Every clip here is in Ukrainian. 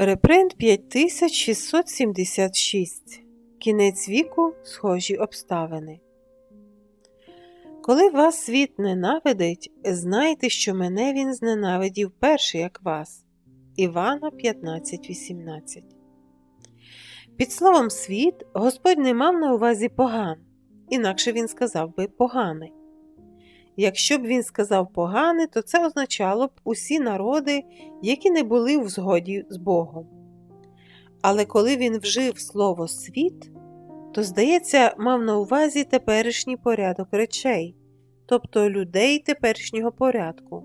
Репринт 5676. Кінець віку схожі обставини. Коли вас світ ненавидить, знайте, що мене він зненавидів перший, як вас. Івана 15.18. Під словом світ Господь не мав на увазі поган, інакше він сказав би поганий. Якщо б він сказав погане, то це означало б усі народи, які не були в згоді з Богом. Але коли він вжив слово світ, то, здається, мав на увазі теперішній порядок речей, тобто людей теперішнього порядку,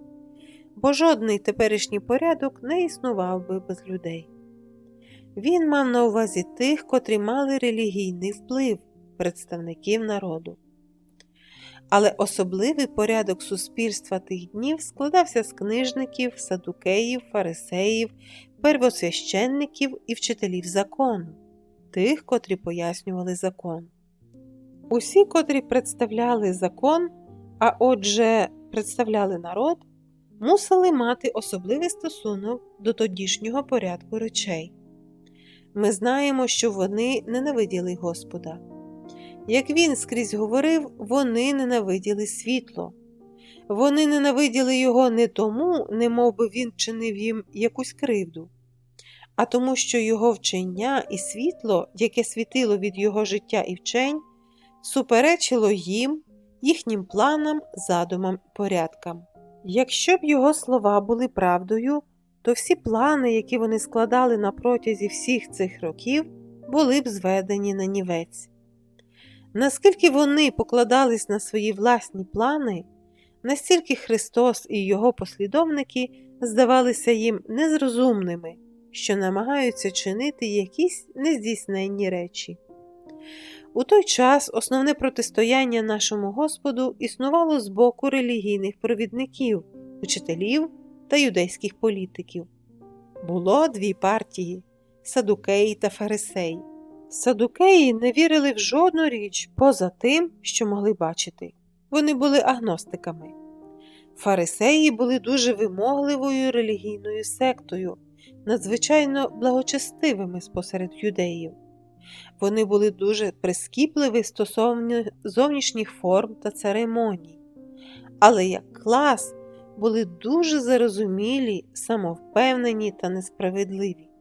бо жодний теперішній порядок не існував би без людей. Він мав на увазі тих, котрі мали релігійний вплив представників народу. Але особливий порядок суспільства тих днів складався з книжників, садукеїв, фарисеїв, первосвященників і вчителів закону, тих, котрі пояснювали закон. Усі, котрі представляли закон, а отже, представляли народ, мусили мати особливий стосунок до тодішнього порядку речей. Ми знаємо, що вони ненавиділи Господа. Як він скрізь говорив, вони ненавиділи світло. Вони ненавиділи його не тому, не би він чинив їм якусь кривду, а тому, що його вчення і світло, яке світило від його життя і вчень, суперечило їм, їхнім планам, задумам і порядкам. Якщо б його слова були правдою, то всі плани, які вони складали на протязі всіх цих років, були б зведені на нівець. Наскільки вони покладались на свої власні плани, настільки Христос і Його послідовники здавалися їм незрозумними, що намагаються чинити якісь нездійсненні речі. У той час основне протистояння нашому Господу існувало з боку релігійних провідників, учителів та юдейських політиків. Було дві партії садукеї та фарисеї. Садукеї не вірили в жодну річ поза тим, що могли бачити. Вони були агностиками. Фарисеї були дуже вимогливою релігійною сектою, надзвичайно благочестивими спосеред юдеїв. Вони були дуже прискіпливі стосовно зовнішніх форм та церемоній, але як клас були дуже зарозумілі, самовпевнені та несправедливі.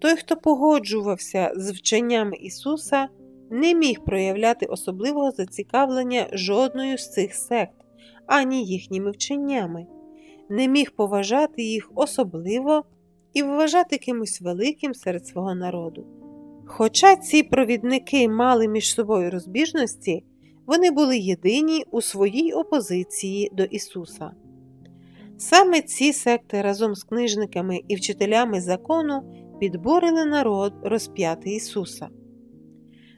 Той, хто погоджувався з вченнями Ісуса, не міг проявляти особливого зацікавлення жодною з цих сект, ані їхніми вченнями, не міг поважати їх особливо і вважати кимось великим серед свого народу. Хоча ці провідники мали між собою розбіжності, вони були єдині у своїй опозиції до Ісуса. Саме ці секти разом з книжниками і вчителями закону підборили народ розп'яти Ісуса.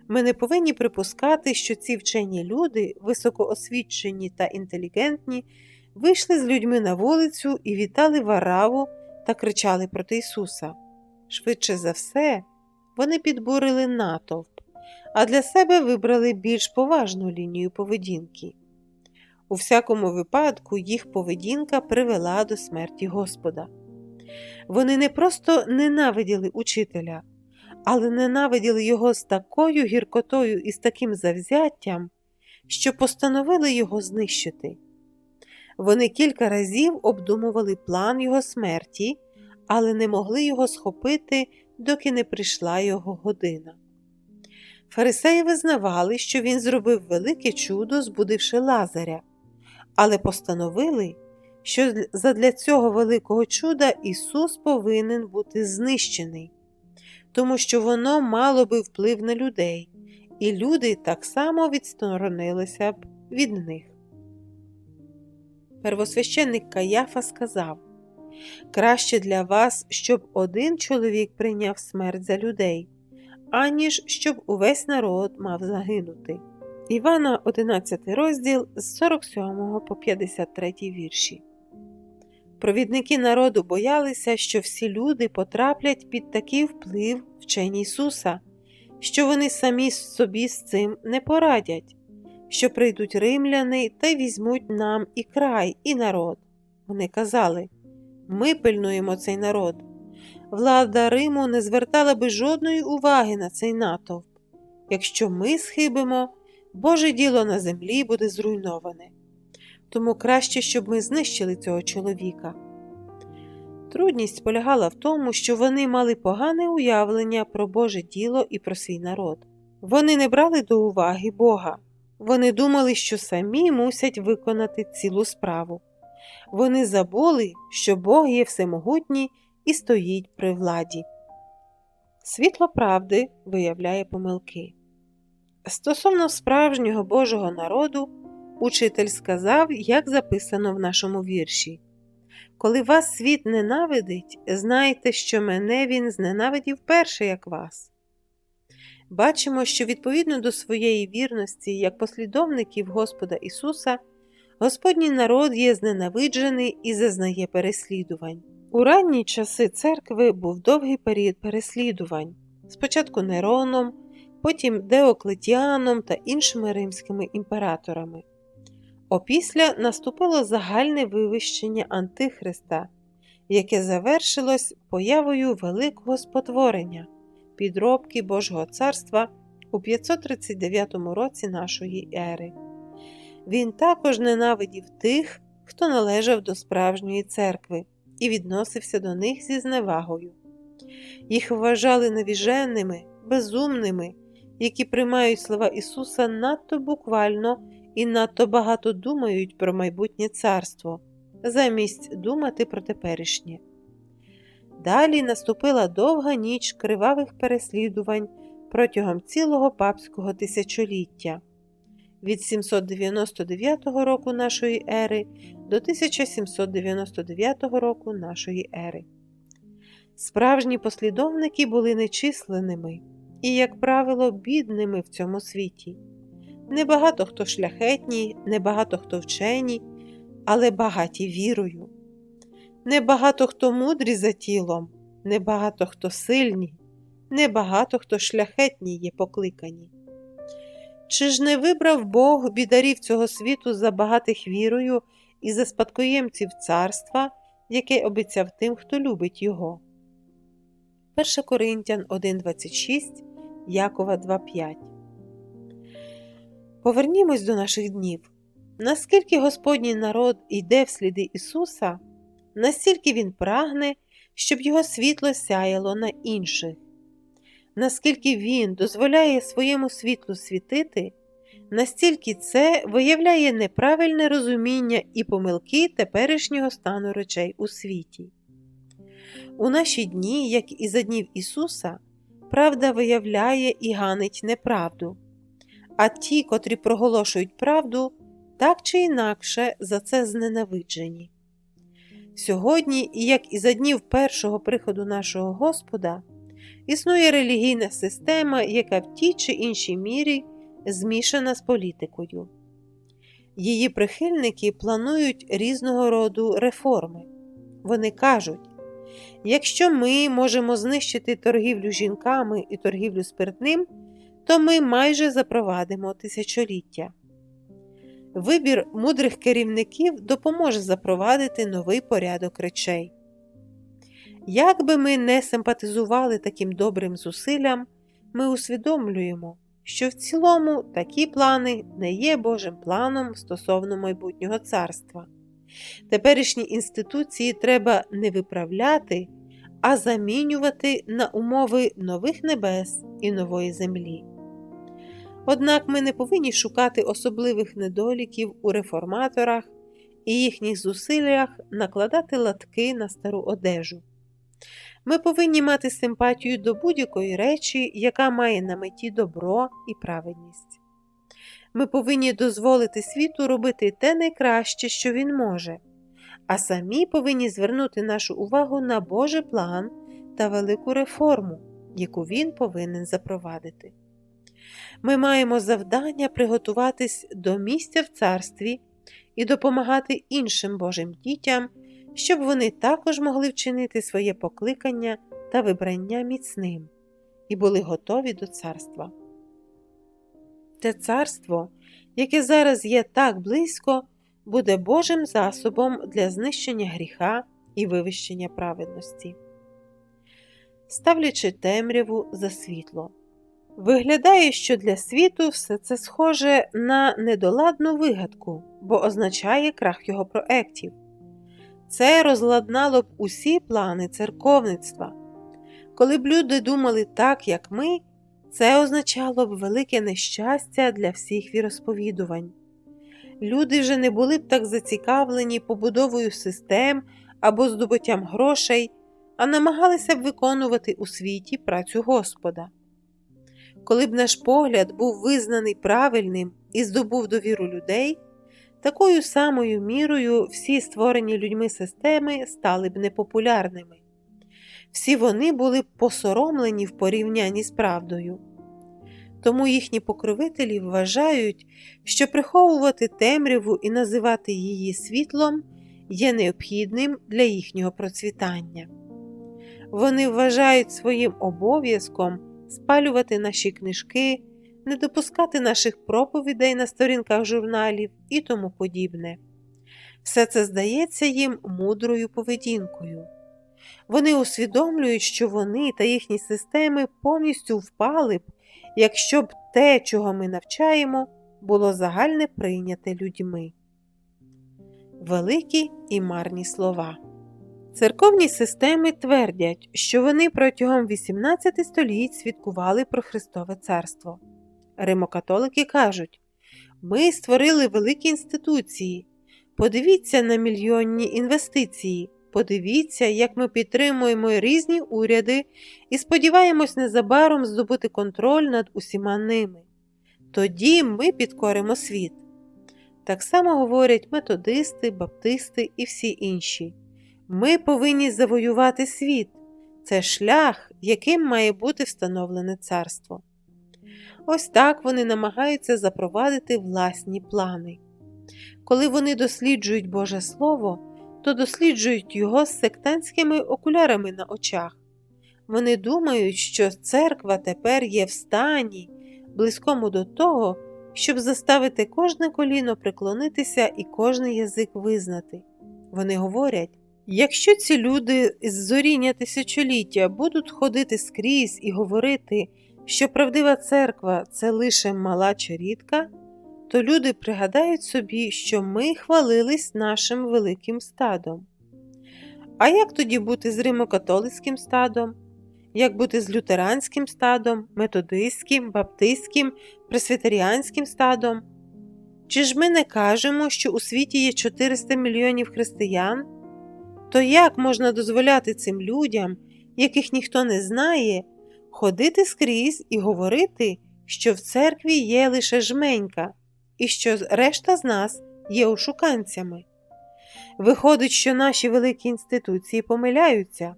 Ми не повинні припускати, що ці вчені люди, високоосвічені та інтелігентні, вийшли з людьми на вулицю і вітали вараву та кричали проти Ісуса. Швидше за все, вони підбурили натовп, а для себе вибрали більш поважну лінію поведінки. У всякому випадку їх поведінка привела до смерті Господа. Вони не просто ненавиділи учителя, але ненавиділи його з такою гіркотою і з таким завзяттям, що постановили його знищити. Вони кілька разів обдумували план його смерті, але не могли його схопити, доки не прийшла його година. Фарисеї визнавали, що він зробив велике чудо, збудивши Лазаря, але постановили, що задля цього великого чуда Ісус повинен бути знищений, тому що воно мало би вплив на людей, і люди так само відсторонилися б від них. Первосвященник Каяфа сказав Краще для вас, щоб один чоловік прийняв смерть за людей, аніж щоб увесь народ мав загинути. Івана 11 розділ з 47 по 53 вірші. Провідники народу боялися, що всі люди потраплять під такий вплив вчень Ісуса, що вони самі собі з цим не порадять, що прийдуть римляни та візьмуть нам і край, і народ. Вони казали ми пильнуємо цей народ, влада Риму не звертала би жодної уваги на цей натовп. Якщо ми схибимо, Боже діло на землі буде зруйноване. Тому краще, щоб ми знищили цього чоловіка. Трудність полягала в тому, що вони мали погане уявлення про Боже діло і про свій народ. Вони не брали до уваги Бога. Вони думали, що самі мусять виконати цілу справу. Вони забули, що Бог є всемогутній і стоїть при владі. Світло правди виявляє помилки. Стосовно справжнього Божого народу, учитель сказав, як записано в нашому вірші. Коли вас світ ненавидить, знайте, що мене він зненавидів перше, як вас. Бачимо, що відповідно до своєї вірності, як послідовників Господа Ісуса, Господній народ є зненавиджений і зазнає переслідувань. У ранні часи церкви був довгий період переслідувань, спочатку Нероном, потім Деоклетіаном та іншими римськими імператорами. Опісля наступило загальне вивищення Антихриста, яке завершилось появою великого спотворення, підробки Божого царства у 539 році нашої ери. Він також ненавидів тих, хто належав до справжньої церкви і відносився до них зі зневагою. Їх вважали навіженними, безумними, які приймають слова Ісуса надто буквально і надто багато думають про майбутнє царство, замість думати про теперішнє. Далі наступила довга ніч кривавих переслідувань протягом цілого папського тисячоліття від 799 року нашої ери до 1799 року нашої ери. Справжні послідовники були нечисленними і, як правило, бідними в цьому світі. Небагато хто шляхетні, небагато хто вчені, але багаті вірою. Небагато хто мудрі за тілом, небагато хто сильні, небагато хто шляхетні є покликані. Чи ж не вибрав Бог бідарів цього світу за багатих вірою і за спадкоємців царства, яке обіцяв тим, хто любить його? 1 Коринтян 1,26, Якова 2,5 Повернімось до наших днів. Наскільки Господній народ йде в сліди Ісуса, настільки Він прагне, щоб Його світло сяяло на інших. Наскільки Він дозволяє своєму світлу світити, настільки це виявляє неправильне розуміння і помилки теперішнього стану речей у світі. У наші дні, як і за днів Ісуса, правда виявляє і ганить неправду а ті, котрі проголошують правду, так чи інакше за це зненавиджені. Сьогодні, як і за днів першого приходу нашого Господа, існує релігійна система, яка в тій чи іншій мірі змішана з політикою. Її прихильники планують різного роду реформи. Вони кажуть, якщо ми можемо знищити торгівлю жінками і торгівлю спиртним, то ми майже запровадимо тисячоліття. Вибір мудрих керівників допоможе запровадити новий порядок речей. Як би ми не симпатизували таким добрим зусиллям, ми усвідомлюємо, що в цілому такі плани не є Божим планом стосовно майбутнього царства. Теперішні інституції треба не виправляти, а замінювати на умови нових небес і нової землі. Однак ми не повинні шукати особливих недоліків у реформаторах і їхніх зусиллях накладати латки на стару одежу. Ми повинні мати симпатію до будь-якої речі, яка має на меті добро і праведність. Ми повинні дозволити світу робити те найкраще, що він може, а самі повинні звернути нашу увагу на Божий план та велику реформу, яку він повинен запровадити. Ми маємо завдання приготуватись до місця в царстві і допомагати іншим Божим дітям, щоб вони також могли вчинити своє покликання та вибрання міцним і були готові до царства. Те царство, яке зараз є так близько, буде Божим засобом для знищення гріха і вивищення праведності. ставлячи темряву за світло. Виглядає, що для світу все це схоже на недоладну вигадку, бо означає крах його проектів. Це розладнало б усі плани церковництва. Коли б люди думали так, як ми, це означало б велике нещастя для всіх віросповідувань. Люди вже не були б так зацікавлені побудовою систем або здобуттям грошей, а намагалися б виконувати у світі працю Господа. Коли б наш погляд був визнаний правильним і здобув довіру людей, такою самою мірою всі створені людьми системи стали б непопулярними. Всі вони були б посоромлені в порівнянні з правдою. Тому їхні покровителі вважають, що приховувати темряву і називати її світлом є необхідним для їхнього процвітання. Вони вважають своїм обов'язком спалювати наші книжки, не допускати наших проповідей на сторінках журналів і тому подібне. Все це здається їм мудрою поведінкою. Вони усвідомлюють, що вони та їхні системи повністю впали б, якщо б те, чого ми навчаємо, було загальне прийняте людьми. Великі і марні слова. Церковні системи твердять, що вони протягом 18 століть свідкували про Христове Царство. Римокатолики кажуть ми створили великі інституції. Подивіться на мільйонні інвестиції, подивіться, як ми підтримуємо різні уряди і сподіваємось незабаром здобути контроль над усіма ними. Тоді ми підкоримо світ. Так само говорять методисти, баптисти і всі інші. Ми повинні завоювати світ. Це шлях, яким має бути встановлене царство. Ось так вони намагаються запровадити власні плани. Коли вони досліджують Боже Слово, то досліджують його з сектантськими окулярами на очах. Вони думають, що церква тепер є в стані, близькому до того, щоб заставити кожне коліно приклонитися і кожний язик визнати. Вони говорять, якщо ці люди з зоріння тисячоліття будуть ходити скрізь і говорити, що правдива церква це лише мала чарідка, то люди пригадають собі, що ми хвалились нашим великим стадом. А як тоді бути з римокатолицьким стадом? Як бути з лютеранським стадом, методистським, баптистським, пресвітеріанським стадом? Чи ж ми не кажемо, що у світі є 400 мільйонів християн? То як можна дозволяти цим людям, яких ніхто не знає, ходити скрізь і говорити, що в церкві є лише жменька, і що решта з нас є ошуканцями? Виходить, що наші великі інституції помиляються.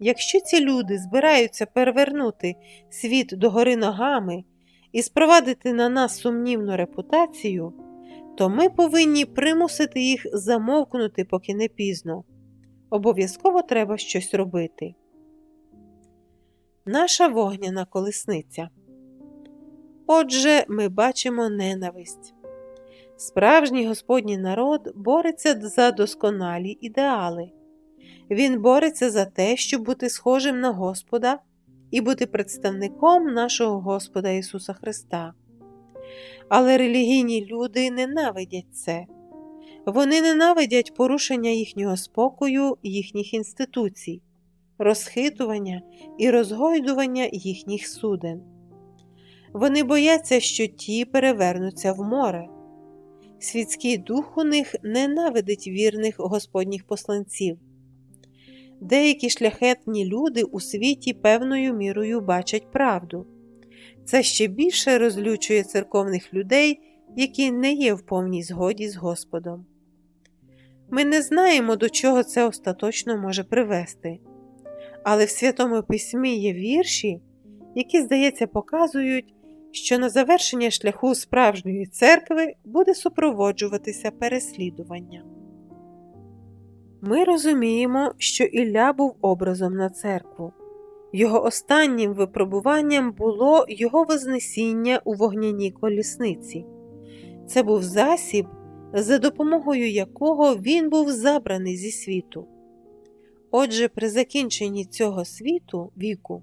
Якщо ці люди збираються перевернути світ догори ногами і спровадити на нас сумнівну репутацію, то ми повинні примусити їх замовкнути, поки не пізно. Обов'язково треба щось робити. Наша вогняна колесниця. Отже, ми бачимо ненависть. Справжній Господній народ бореться за досконалі ідеали. Він бореться за те, щоб бути схожим на Господа і бути представником нашого Господа Ісуса Христа. Але релігійні люди ненавидять це. Вони ненавидять порушення їхнього спокою, їхніх інституцій, розхитування і розгойдування їхніх суден. Вони бояться, що ті перевернуться в море. Світський дух у них ненавидить вірних Господніх посланців. Деякі шляхетні люди у світі певною мірою бачать правду. Це ще більше розлючує церковних людей, які не є в повній згоді з Господом. Ми не знаємо, до чого це остаточно може привести, але в Святому Письмі є вірші, які, здається, показують, що на завершення шляху справжньої церкви буде супроводжуватися переслідування. Ми розуміємо, що Ілля був образом на церкву. Його останнім випробуванням було його вознесіння у вогняній колісниці. Це був засіб, за допомогою якого він був забраний зі світу. Отже, при закінченні цього світу віку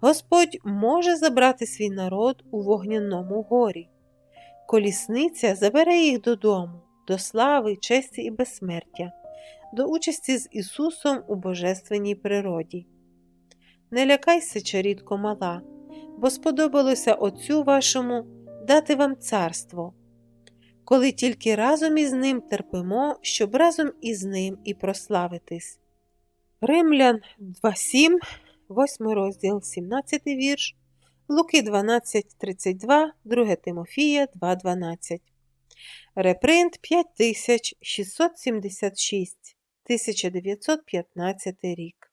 Господь може забрати свій народ у вогняному горі. Колісниця забере їх додому, до слави, честі і безсмертя, до участі з Ісусом у божественній природі. Не лякайся, чарітко мала, бо сподобалося Отцю вашому дати вам царство, коли тільки разом із ним терпимо, щоб разом із ним і прославитись. Римлян 2.7, 8 розділ, 17 вірш, Луки 12.32, 2 Тимофія 2.12. Репринт 5676, 1915 рік.